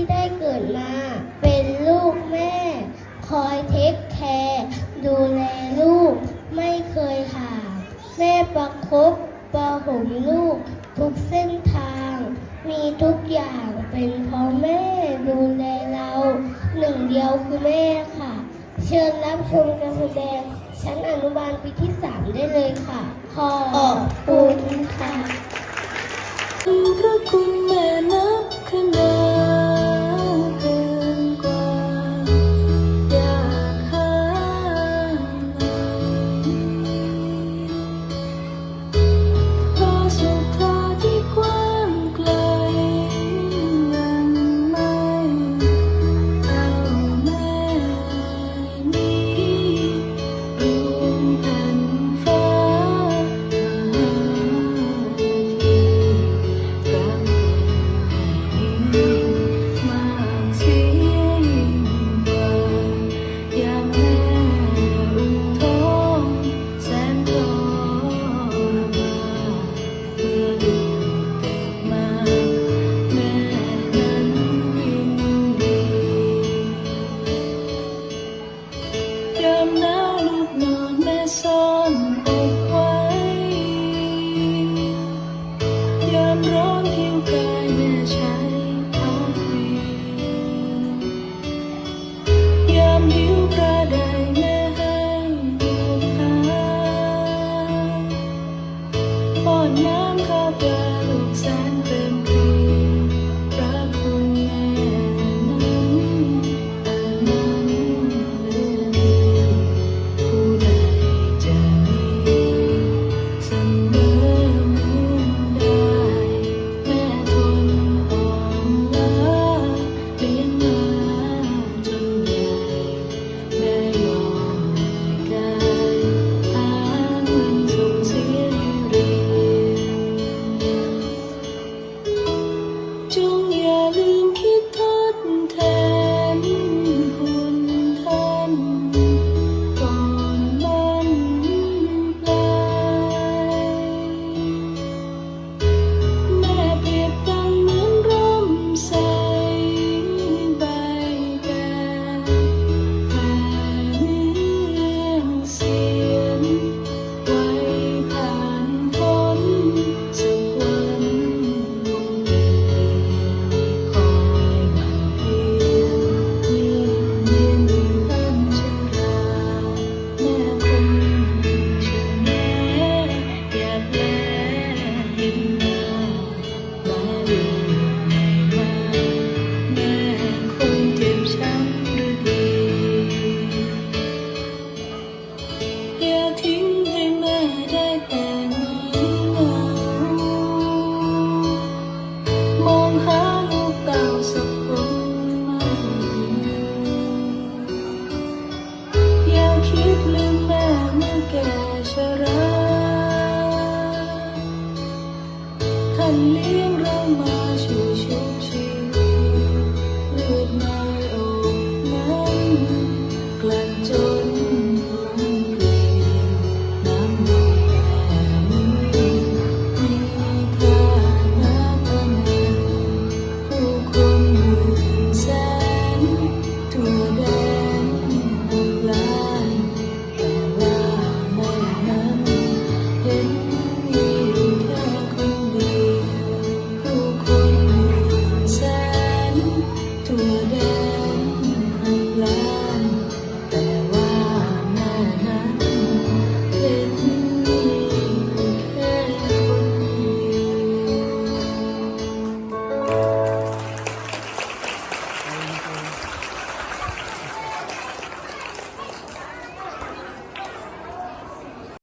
ที่ได้เกิดมา เป็นลูกแม่ คอยเทคแคร์ดูแลลูก ไม่เคยห่างแม่ประคบประหมลูก ทุกเส้นทาง มีทุกอย่างเป็นเพราะแม่ดูแลเรา หนึ่งเดียวคือแม่ค่ะ เชิญรับชมการแสดงชั้นอนุบาลปีที่สามได้เลยค่ะ ขอบคุณค่ะ You you go. เลี้ยงเรามา